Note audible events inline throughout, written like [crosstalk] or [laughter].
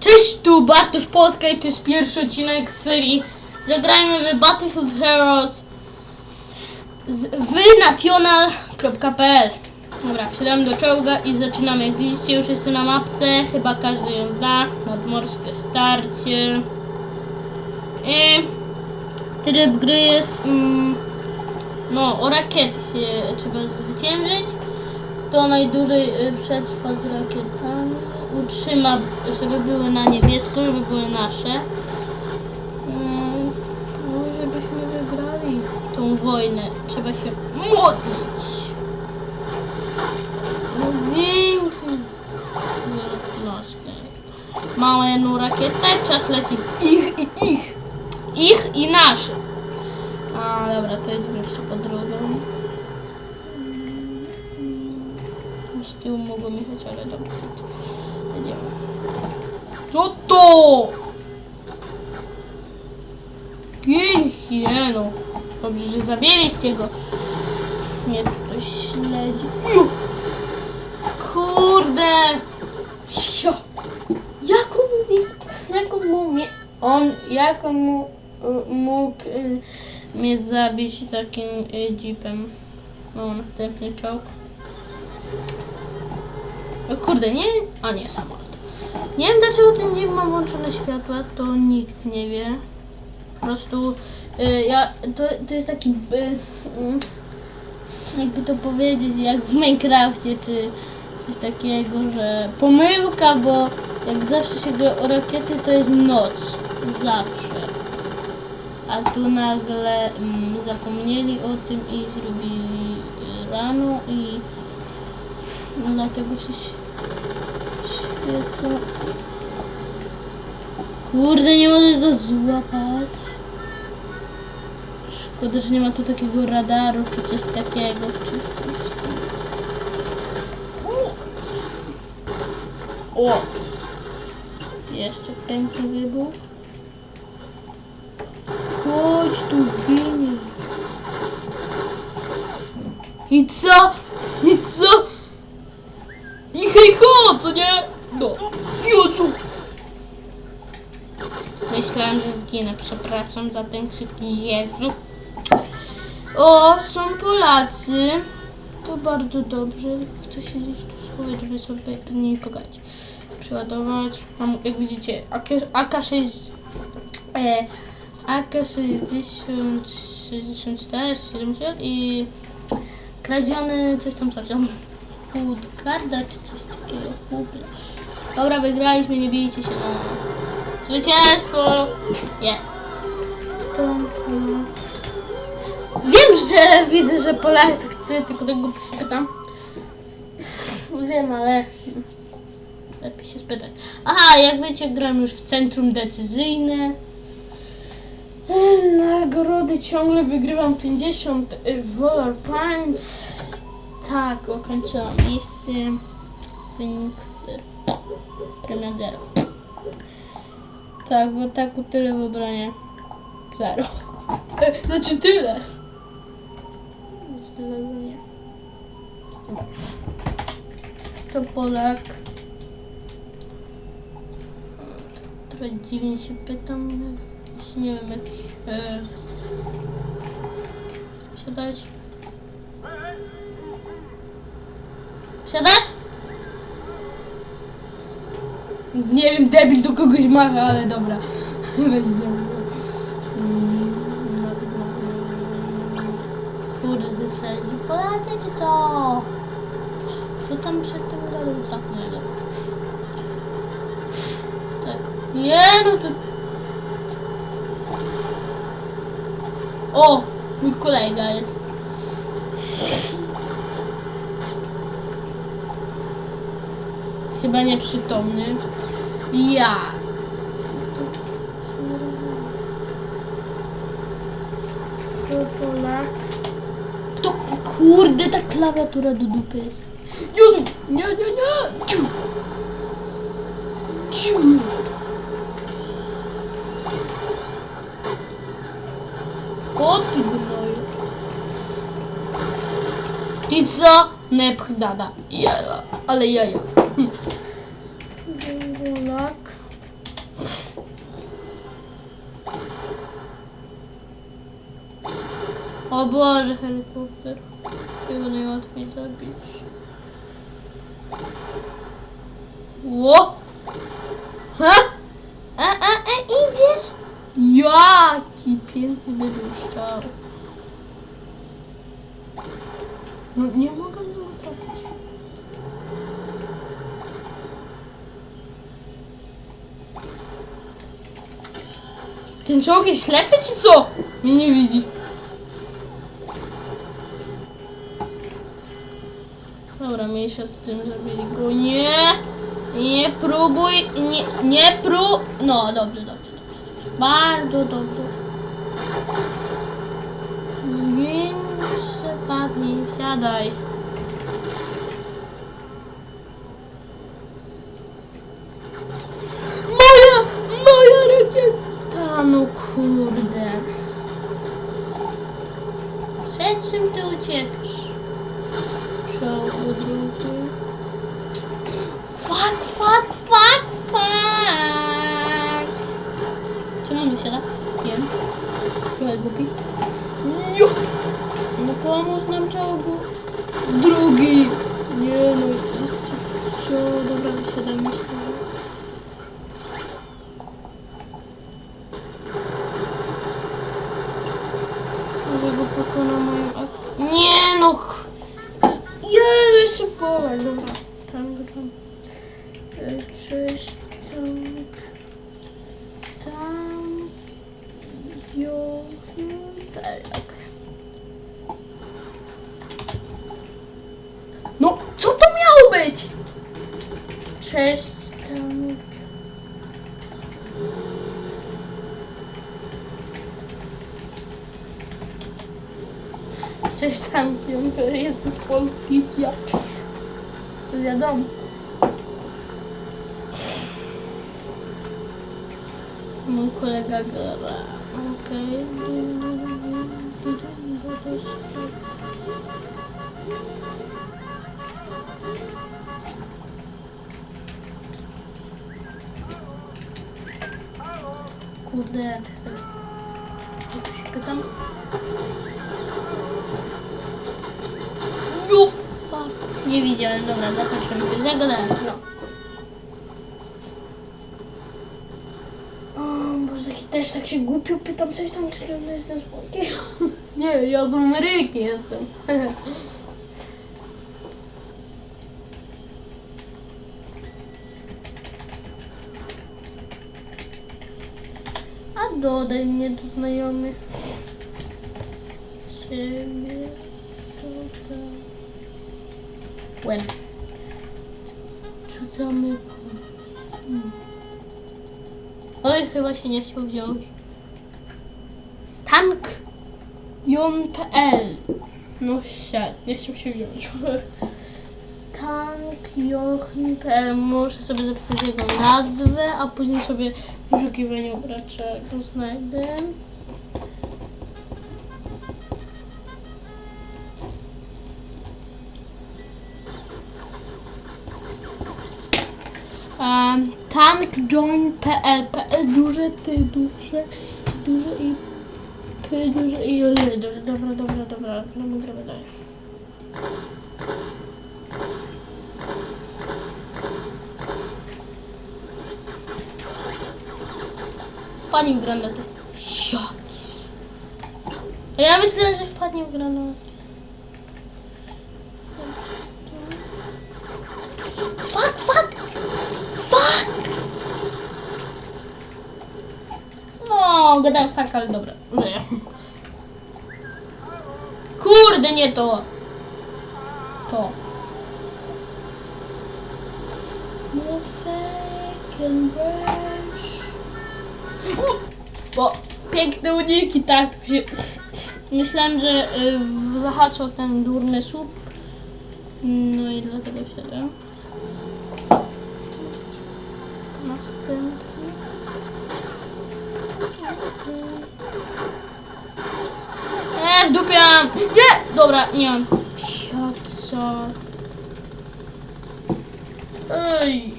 Cześć, tu Bartosz Polska i to jest pierwszy odcinek z serii Zagrajmy w Battlefield Heroes z wynational.pl Dobra, wsiadamy do czołga i zaczynamy. Jak widzicie, już jestem na mapce, chyba każdy ją zna. Nadmorskie starcie. I tryb gry jest... Mm, no, o rakiety się trzeba zwyciężyć. To najdłużej y, przetrwa z rakietami. Utrzyma, żeby były na niebiesko, żeby były nasze. Mm, No, żebyśmy wygrali tą wojnę. Trzeba się modlić. No więcej. No. Mamy jedną rakietę, czas leci ich i ich. Ich i nasze. A, dobra, to jedziemy jeszcze po drugą. Z tyłu mogą jechać, ale dobra. Jedziemy. Co to? Gin hieno. Dobrze, że zabierzcie go. Nie, tu coś śledzi. Kurde! Jak on mówi? Jak on mówi? On, jak on mu, y, mógł y, mnie zabić takim y, jeepem? O, następny czołg. Kurde, nie? A nie, samolot. Nie wiem dlaczego ten jeep ma włączone światła, to nikt nie wie. Po prostu y, ja, to, to jest taki, y, mm, jakby to powiedzieć, jak w Minecrafcie, czy coś takiego, że pomyłka, bo jak zawsze się gra o rakiety, to jest noc. Zawsze. A tu nagle mm, zapomnieli o tym i zrobili y, rano i no, dlatego się świecą. Kurde, nie mogę go złapać. Szkoda, że nie ma tu takiego radaru czy coś takiego. Czy, czy, czy, o! Jeszcze piękny wybuch. Chodź tu, ginie. I co? I co? I hej ho, co nie? No. Jezu! Myślałem, że zginę. Przepraszam za ten krzyk. Jezu. O, są Polacy. To bardzo dobrze. Chcę się gdzieś tu schować, żeby sobie z nimi pogadać. Przeładować. Mam, jak widzicie, AK, AK6... E, AK60... 64, 70 i kradziony coś tam, coś tam. Hood garda czy coś takiego. Hubla. Dobra, wygraliśmy, nie bijcie się. No. Zwycięstwo! Yes! Wiem, że widzę, że Polak to chce, tylko tego się pytam. Wiem, ale lepiej się spytać. Aha, jak wiecie, gram już w centrum decyzyjne. Nagrody ciągle wygrywam 50 Valor Points. Tak, ukończyłam misję. Wynik 0. Premia 0. Tak, bo tak tyle w obronie. 0. E, Znaczy tyle. Zlecenie. To Polak. Trochę dziwnie się pytam. jakiś, Nie wiem, jak... E, siadać. Siadasz? Nie wiem, debil do kogoś macha, ale dobra. Weź ze mną. Kurde, wyszedzi. Polacy czy co? Co tam przed tym gadał? Tak, nie wiem. Tak. Nie, no to... O! Mój kolega jest. Chyba nieprzytomny. Ja. To kurde, ta klawiatura do dupy jest. Jezu, nie, nie, nie. Ciu. Ciu. O ty gnoju. Ty co? Nepchdada. Ja, ale jaja. Ja. O Boże, helikopter. Jego najłatwiej zabić. Ło! Ha? A, a, a, idziesz? Jaki piękny by był szczał. No nie mogę mnie trafić. Ten czołg jest ślepy czy co? Mnie nie widzi. Dobra, mniejsza z tym zabili go. Nie! Nie próbuj, nie, nie pró... No, dobrze, dobrze, dobrze, dobrze. Bardzo dobrze. Zgiń, przepadnij, siadaj. Moja, moja rakieta! No kurde. Przed czym ty uciekasz? Czołgu drugi. Fuck, fuck, fuck, fuck! Czemu on wysiada? Wiem. Trochę głupi. Jo! No pomóż nam czołgu. Drugi! Nie no, jeszcze. Dobra, wysiadamy z tego. Może go pokona moją ak- Nie no! ch- Je, jeszcze polej, dobra. Tam, tam. E, Cześć, tam. Tam. Jochim. Okej. No, co to miało być? Tam. Cześć Tankion, to jest z polskich ja. Wiadomo. Mój kolega gra. Okej. Kurde, ja też tak. Jak się pytam. You fuck. Nie widziałem, dobra, zakończymy. Zagadałem, no. O, Boże, taki też tak się głupio pytam, coś tam, czy jestem z Polski? Nie, ja z Ameryki jestem. [laughs] dodaj mnie do znajomych. Siebie dodaj. Łeb. Co zamykam? Hmm. Oj, chyba się nie chciał wziąć. Tank Jon.pl No się, nie chciał się wziąć. [laughs] Tank Jon.pl Muszę sobie zapisać jego nazwę, a później sobie w wyszukiwaniu gracza go znajdę. Um, tankjoin.pl PL duże T duże duże i duże i L duże. Dobra, dobra, dobra. Gramy, gramy dalej. Wpadnie w granaty. Jakiś. Ja myślę, że wpadnie w granaty. Fuck, fuck! Fuck! No, gadam fuck, ale dobra. Nie. Kurde, nie to! To. No fucking brush. Bo piękne uniki, tak. tylko Się... Myślałem, że y, ten durny słup. No i dlatego się da. Następny. Eee, wdupiam! Nie! Dobra, nie mam. Co? Ej.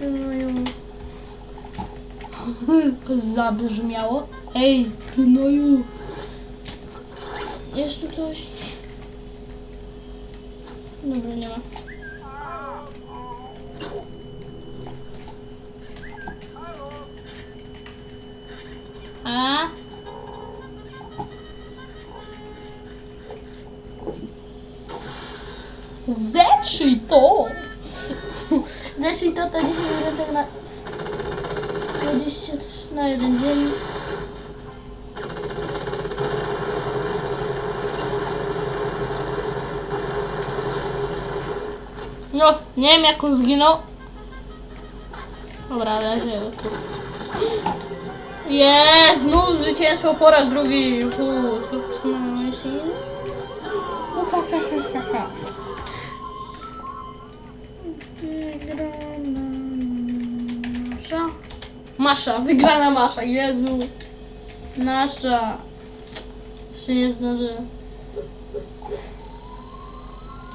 No ją. Zabrzmiało. Ej, gnoju. Jest tu ktoś? Dobra, nie ma. A? Zetrzyj to! Zetrzyj to, to 10 minut na... 23 na jeden dzień. No, nie wiem jak on zginął. Dobra, leży. tu. Jest, znów zwycięstwo po raz drugi. Uuu, się. Ha, ha, ha, ha, ha. Masza, wygrana Masza, Jezu. Nasza. Jeszcze nie zdążę.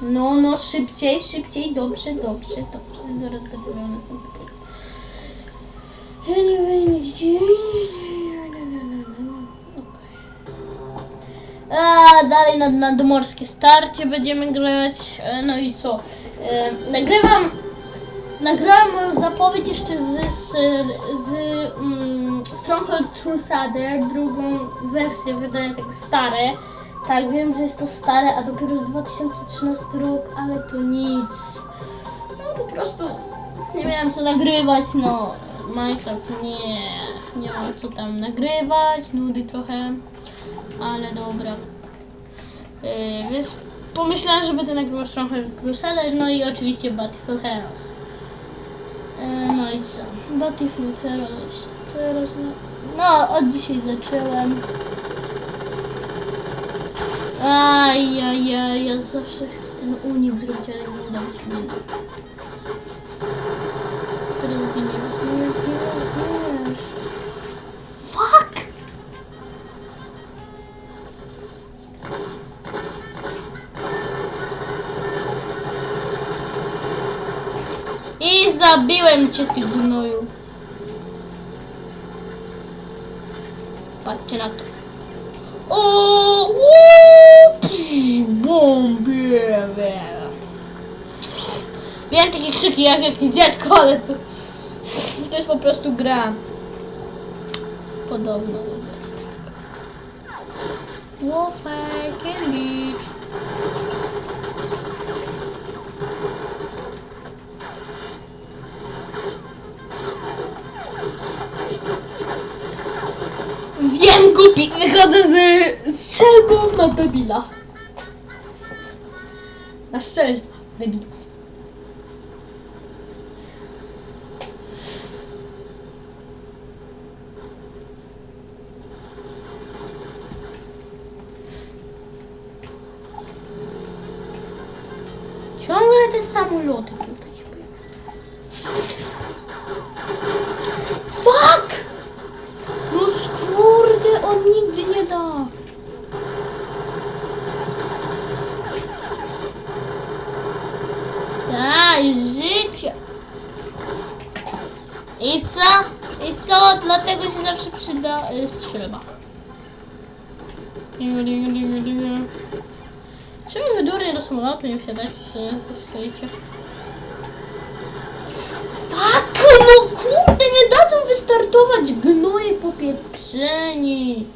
No, no, szybciej, szybciej, dobrze, dobrze, dobrze. Zaraz będę miał następny program. A, dalej na nadmorskie starcie będziemy grać. E, No i co? E, nagrywam. Nagrałem moją zapowiedź jeszcze z, z, z mm, Stronghold Crusader, drugą wersję wydania tak stare. Tak, wiem, że jest to stare, a dopiero z 2013 rok, ale to nic. No po prostu nie miałem co nagrywać, no. Minecraft nie, nie mam co tam nagrywać, nudy trochę, ale dobra. Yy, więc pomyślałem, że będę nagrywał trochę Crusader, no i oczywiście Battlefield Heroes. Yy, no i co? Battlefield Heroes. Teraz no, no, od dzisiaj zacząłem. Aj, aj, aj, ja zawsze chcę ten unik zrobić, ale nie uda mi się nie zabiłem cię, ty gnoju. Patrzcie na to. O, bombie. Wiem takie krzyki jak jakieś dziecko, ale to, to jest po prostu gra. Podobno do dzieci, tak. Wolfenstein Beach. Wiem, głupi! Wychodzę z strzelbą na debila. Na strzelca, debila. Ciągle te samoloty Dlatego się zawsze przyda y, strzelba. Czemu wy durnie do samolotu nie wsiadać, co sobie stoicie? Fuck, no kurde, nie dadzą wystartować gnoje popieprzeni.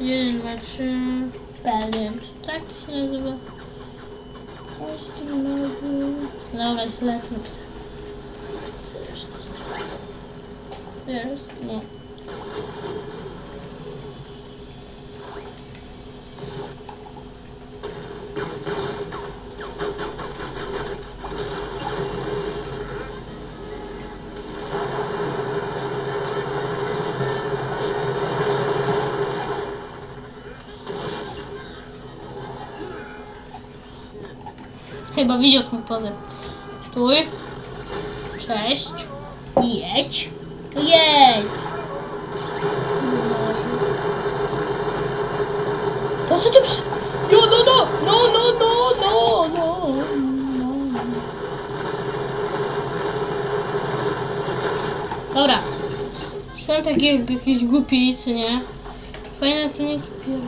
Jeden, dwa, trzy. Pelem, czy tak się nazywa? Ostronowy. Dobra, źle to napisałem. Zresztą. Jest, no. Chyba widział tą pozę. Stój. Cześć. Jedź. Jedź. co ty przy... No, no, no, no, no, no, no, no, no. Dobra. Szłem taki jak jakiś głupi, czy nie? Fajne to nie kipier.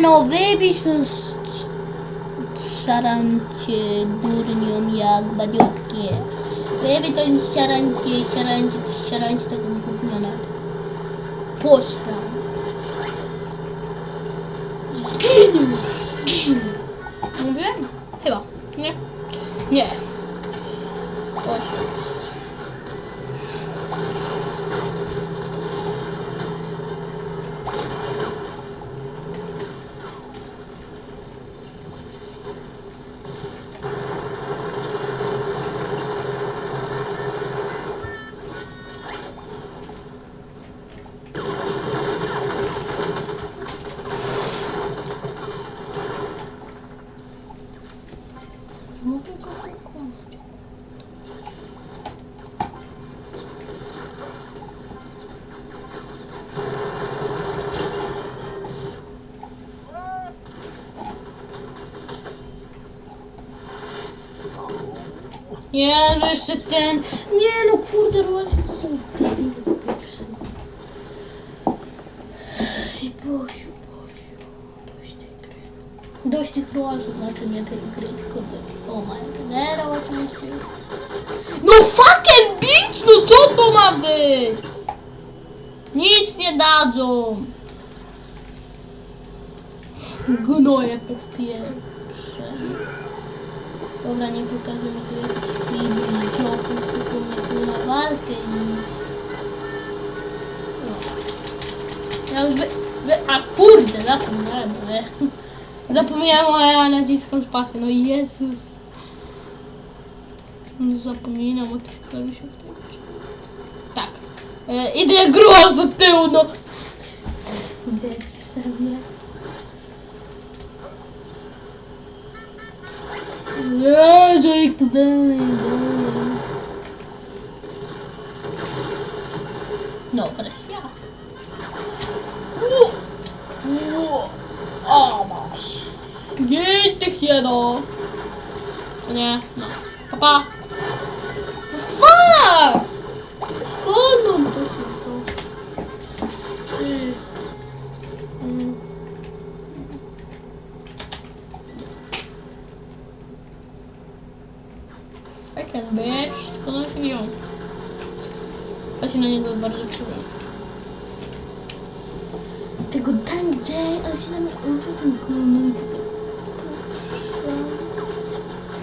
No, wybić to szarancie durniom jak badiotkie. Wybić to szarancie, szarancie, to szarancie tego gówniana. Posram. Zginął! Mówiłem? Chyba. Nie? Nie. Oczywiście. Mogę go pokonać. Nie, no jeszcze ten. Nie no kurde, royalsy to są debilne pieprzone. Ej, Bosiu, Bosiu, dość tej gry. Dość tych royalsów, znaczy nie tej gry, tylko dość. O my generał oczywiście. No fucking bitch, no co to ma być? Nic nie dadzą. Gnoje po pierwsze. Dobra, nie pokazuj mi tu z dzioków, tylko mnie tu na walkę iść. No. Ja już wy... wy... A kurde, zapomniałem, no. [laughs] Zapomniałem o ja naciskam pasy, no Jezus. No Zapominam o tych klawiszach w tym. Tak. E, idę gruz od tyłu, no. Idę jak pisemnie. Ja, zo ik ben. No, voor de ja. Amas. Jeetje, je dan. Ja, papa. Fuck! Bardzo wkurzam. Tego Tank J, on się na mnie użył ten gumny.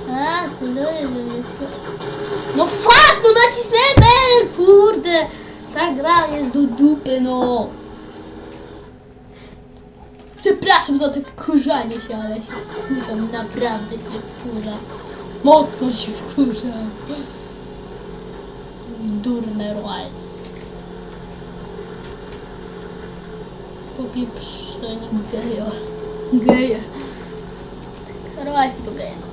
A, dalej, co? No fuck, no nacisnęłem, kurde! Ta gra jest do dupy, no. Przepraszam za to wkurzanie się, ale się wkurzam, naprawdę się wkurzam. Mocno się wkurzam. Durne Royals. Popieprzeni gejo. Geje. Tak, geje, no.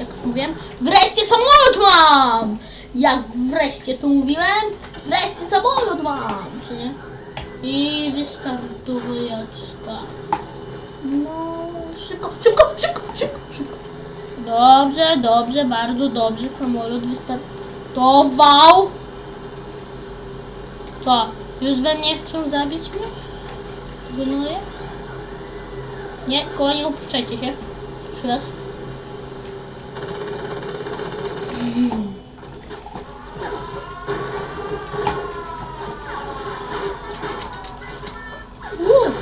Jak już mówiłem, wreszcie samolot mam! Jak wreszcie to mówiłem, wreszcie samolot mam, czy nie? I wystartowujeczka. No, szybko, szybko, szybko, szybko, szybko. Dobrze, dobrze, bardzo dobrze. Samolot wystartował. Co? Już we mnie chcą zabić mnie? Gnoje? Nie, kochani, opuszczajcie się. Jeszcze raz. Uuu.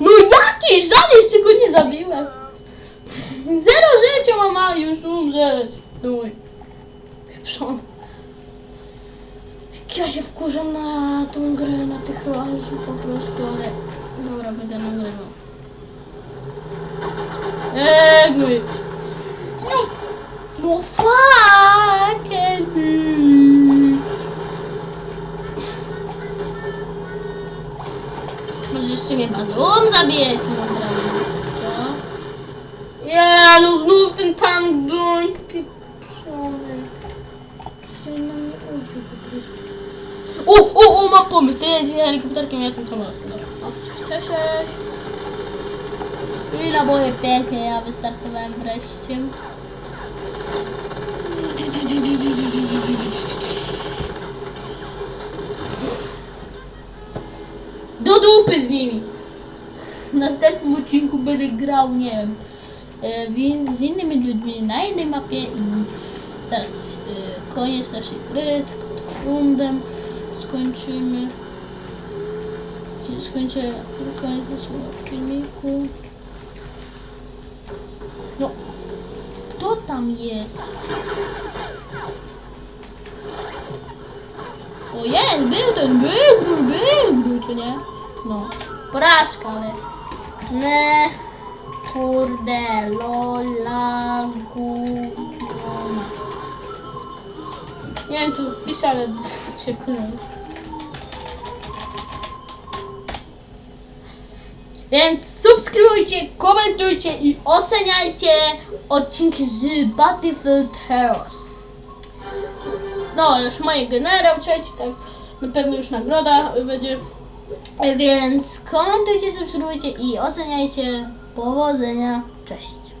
No jaki żal, jeszcze go nie zabiłem! Życia mama, już umrzeć. Duj. Pieprzony. Ja się wkurzę na tą grę, na tych roarzy po prostu, ale... Dobra, będę nagrywał. Eee, i... No, no fuck! Może jeszcze mnie bazum co? Nie, no znów ten tank joint pieprzony. Się na użył po prostu. O, o, o, mam pomysł, ty jedziesz helikopterkiem, ja tym samolotkiem. Dobra, no, cześć, cześć, cześć. I na moje pięknie, ja wystartowałem wreszcie. Do dupy z nimi! W następnym odcinku będę grał, nie wiem, z innymi ludźmi na innej mapie i teraz e, koniec naszej gry, tą rundę skończymy. Skończę koniec naszego filmiku. No, kto tam jest? O jest, był ten, był, był, był, był, czy nie? No, porażka, ale... Ne, kurde, lola, gówno. Nie wiem, co pisze, ale się wkurzyłem. Więc subskrybujcie, komentujcie i oceniajcie odcinki z Battlefield Heroes. No, już moje generał trzeci, tak na pewno już nagroda będzie. Więc komentujcie, subskrybujcie i oceniajcie. Powodzenia. Cześć.